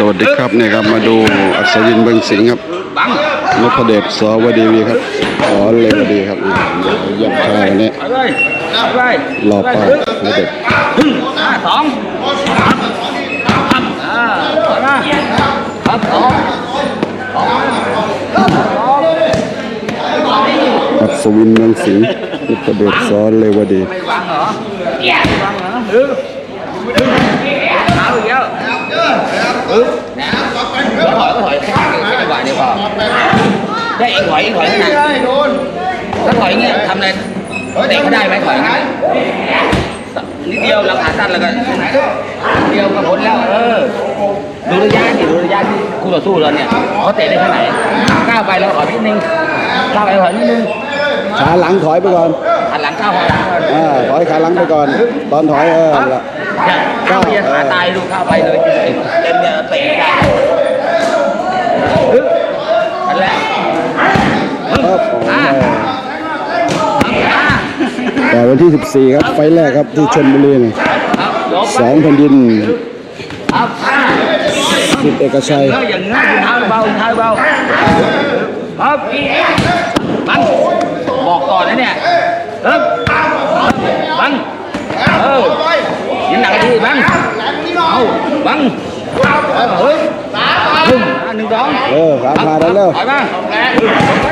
สวัสดีครับเนี่ยครับมาดูอัศวินเบิงสิงครับนพเดชสวดีวีครับสอเลวดีครับยี่ยมชายวันนี้เอาเลยเอาเลยรอป้าไม่เด็กสองครับครับอ่าเอามาครับสองอัศวินเมืองสิงห์นพเดชสอเลวดีไม่วางเหรอวางเหรอฮึเอาอีกแล้ว ฮึแล้วถอยก็ถอยแค่แค่จังหวะเดียวพอได้เองถอยเองถอยขนาดถ้าถอยอยเงี้ยทำอะไรเตะเขาได้ไหมถอยอย่างเงี้ยนิดเดียวเราขาสั้นแล้วก็นิดเดียวก็พ้นแล้วเออดูระยะดิดูระยะที่คู่ต่อสู้เราเนี่ยเขาเตะได้แค่ไหนก้าวไปแล้วถอยนิดนึงก้าวไปถอยนิดนึงขาหลังถอยไปก่อนหันหลังก้าวหันหลังก่อนถอยขาหลังไปก่อน ตอนถอยเออ ครับละอย่าก้าวไปอย่าขาตายดูก้าวไปเลยเต็มเนี่ยเตะได้อันและฮึบครับโอ้อ่าแต่วันที่ 14 ครับ ไฟแรกครับที่ชลบุรีนี่สองแผ่นดินสิทธิเอกชัยอย่างงี้ยเท้าเบาท้าเบาครับบังบอกก่อนนะเนี่ยครับงเออยิงหนักทีบังเอา บังเออเฮ้ยหนึ่งอะหนึ่งสองเออขาพาได้แล้วถอยมาไป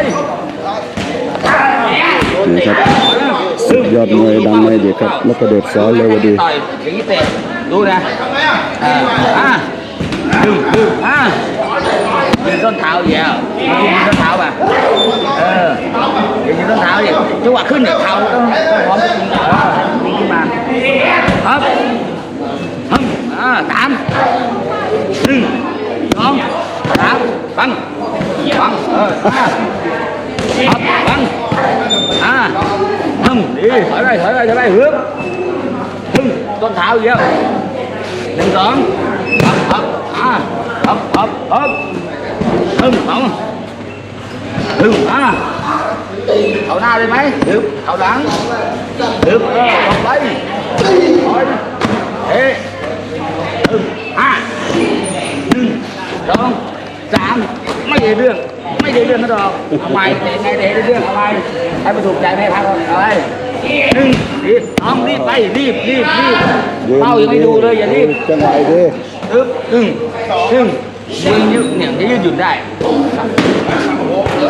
นี่ครับสุดยอดมวยดังมวยเด็กครับนพเดชสอเลวดีต่อยอย่างนี้เตะดูนะอ่าอ่าดึงดึงอ่ายืนต้นเท้าอีกแล้วยืนต้นเท้าป่ะเออยืนต้นเท้าดิจังหวะขึ้นเนี่ยเท้าต้องต้องพร้อมจะยิงเออยิงขึ้นมาครับฮึม อ่าสามหนึ่งสองสามบังบังเอออ่าครับบังอ่าฮึมดีถอยไปถอยไปถอยไป ไม่ได้เรื่อง ไม่ได้เรื่องนะดอกเอาไปเตะไงเตะได้เรื่องเอาไปให้มันถูกใจไหมครับเอาไปหนึ่งรีบน้องรีบไปรีบรีบรีบเป้ายังไม่ดูเลยอย่ารีบจังหวะดีอึ๊บตึงตึงยืนยืดเนี่ยจะยืดหยุ่นได้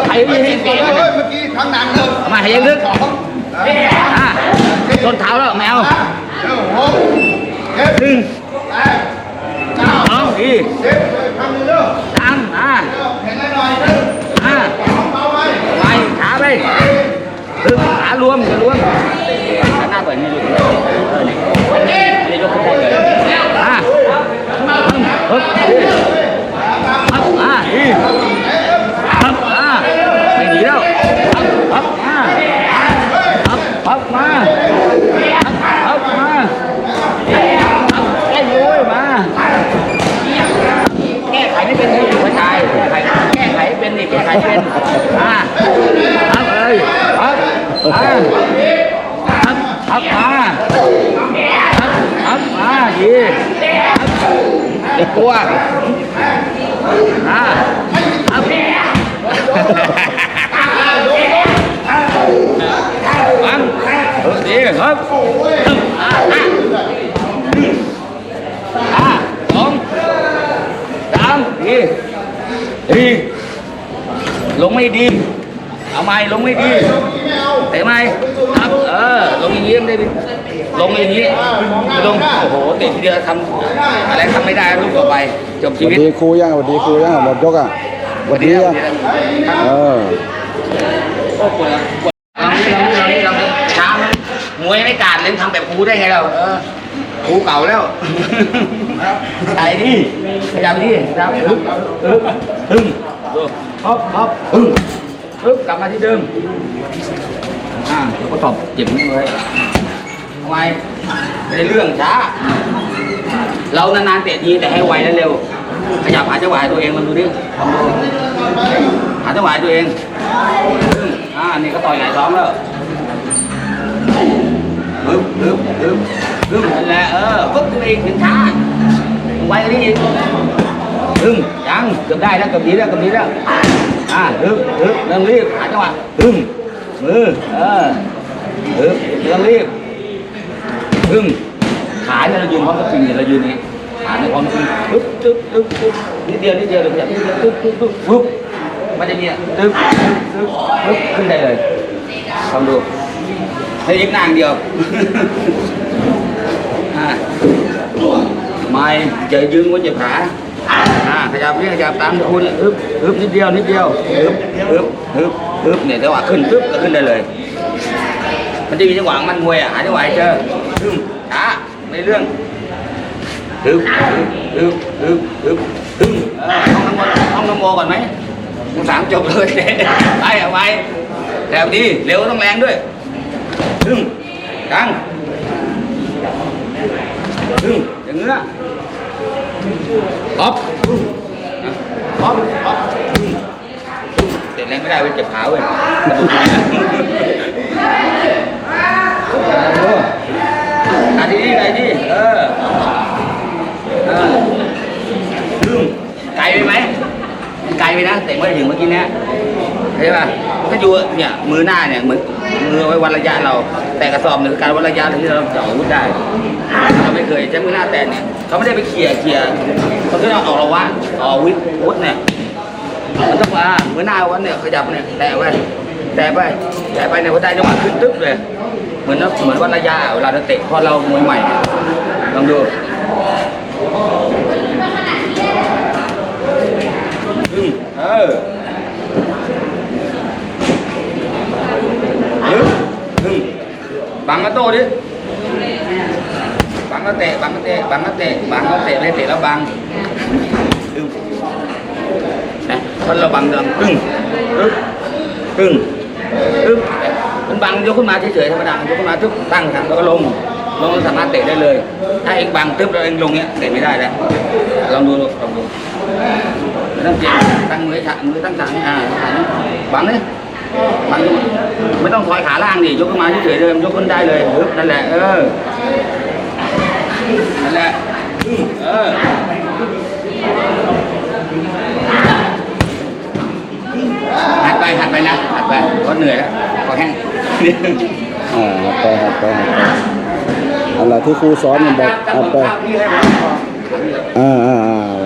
ใครยืนให้เตะกันเนี่ยเมื่อกี้ทั้งนั้นเลยมาให้ยังลึกอะต้นเท้าแล้วแมวเดี๋ยวหกหนึ่งสองดี เจ็ดเลยทำเลยเด้อสามอะแข็งหน่อยเด้ออะเอาไว้ไปขาไปตึงขารวมรวมหน้าเปิดนี่ดูเออนี่นี่ยกขึ้นได้เลยอะฮึบฮึบฮึบอะดีฮึบอะไม่หนีแล้วฮึบฮึบอะฮึบฮึบมาฮึบฮึบมาฮึบแก้โวยมา แก้ไขไม่เป็นที่หัวใจแก้ไขเป็นนี่แก้ไขเป็นอ่าครับเอ้ยครับอ่า ครับครับมาครับครับมาดีครับอย่ากลัวอ่าครับฟังดีครับอ่าสองสามดีดีลงไม่ดี เอาไหมลงไม่ดีเตะไหมครับเอ ด้ดิลงอย่างนี้ลงโอ้โหเตะทีเดียวทำอะไรทำไม่ได้ลูกต่อไปจบสชีวัสวิตดีครูยังสวัสดีครูยังหมดยกอะสวัสดียังเออโอ้ปวดแล้วปวดเราเราเราเราช้าไหมมวยไม่การเล่นทำแบบครูได้ไงเราเออครูเก่าแล้วใจดิขยับดิขยับฮึบฮึบฮึบดูฮอบฮอบฮึบฮึบกลับมาที่เดิมอ่าเดี๋ยวก็ตอบเจ็บนี่เลยทำ ไมไม่ได้เรื่องช้า เรานานๆเตะทีแต่ให้ไวและเร็ว ขยับหาจังหวะตัวเองมันดูดิทำดูหาจังหวะตัวเองอ่านี่ก็ต่อยไหนท้องแล้วปึ๊บปึ๊บปึ๊บปึ๊บนั่นแหละเออปึ๊บตัวเองถึงช้าไวกว่านี้อีกดึงยังเกือบได้แล้วเกือบดีแล้วเกือบดีแล้วอ่าดึงดึงเริ่มรีบหาจังหวะดึงมือเออดึงเริ่มรีบ ดึงขาเนี่ยเรายืนพร้อมกับจริงเนี่ยเรายืนนี่ขาเนี่ยพร้อมกับจริงปึ๊บปึ๊บปึ๊บปึ๊บนิดเดียวนิดเดียวเลยขยับนิดเดียวปึ๊บปึ๊บปึ๊บปึ๊บมันจะมีอะปึ๊บปึ๊บปึ๊บปึ๊บขึ้นได้เลยลองดูให้ยิ้มนางเดียวอ่าไม่จะยืนบนเจ็บขาอ่าขยับนี่ขยับตามคุณอึ๊บอึ๊บนิดเดียวนิดเดียวอึ๊บอึ๊บอึ๊บอึ๊บเนี่ยจังหวะขึ้นอึ๊บก็ขึ้นได้เลย มันจะมีจังหวะมันมวยอะหาจังหวะให้เจอ อึ๊บช้าไม่เรื่องอึ๊บอึ๊บอึ๊บอึ๊บอึ๊บเออท่องน้ำมท่องน้ำโมก่อนไหมมึงสามจบเลยไปเอาไปแต่ดีเร็วต้องแรงด้วยอึ๊บดังดึงอย่างเงี้ยอ๊อฟอ๊อฟอ๊อฟเสร็จแรงไม่ได้เว้ยเจ็บขาเว้ยกระดูกเนี่ยอาทีนี้ไงที่เออเออดึงไกลไปไหมไกลไปนะแต่ไม่ถึงเมื่อกี้เนี้ยเห็นป่ะถ้าอยู่ เนี่ยมือหน้าเนี่ยเหมือนมือไว้วัดระยะเรา แต่กระสอบเนี่ยคือการวัดระยะที่เราเจาะอาวุธได้เราไม่เคยใช้มือหน้าแตนเนี่ยเขาไม่ได้ไปเขี่ยเขี่ยเขาก็เอาออกระวะออกวิทวุฒเนี่ยมันต้องมามือหน้าวันเนี่ยขยับเนี่ยแตะไปแตะไปแตะไปเนี่ยพอได้จังหวะขึ้นตึ๊บเลย เหมือนเหมือนวันระยะเวลาเราเตะพอเรามวยใหม่ลองดูเออยึดอืม บังมาโต้ดิบังก็เตะบังก็เตะบังก็เตะบังก็เตะไม่เตะแล้วบังตึ้งนะเพราะเราบังดังตึ้งตึ้งตึ้งตึ้งมันบังยกขึ้นมาเฉยๆธรรมดายกขึ้นมาตึ้งตั้งถังแล้วก็ลงลงสามารถเตะได้เลย ถ้าเองบังตึ้งแล้วเองลงเนี้ยเตะไม่ได้แล้วลองดูลองดูไม่ต้งเก่งตั้งมือฉะมือตั้งถังอ่าตั้งถังบังเลย บังไม่ต้องถอยขาล่างดิยกขึ้นมาเฉยๆเลยยกขึ้นได้เลยปึ๊บนั่นแหละ เออนั่นแหละเออหัดไปหัดไปนะหัดไปเพราะเหนื่อยแล้วพอแห้งอ่าหัดไปหัดไปหัดไปอะไรที่ครูสอนมันบอกหัดไปพี่ให้ผมบอกอ่าอ่าอ่า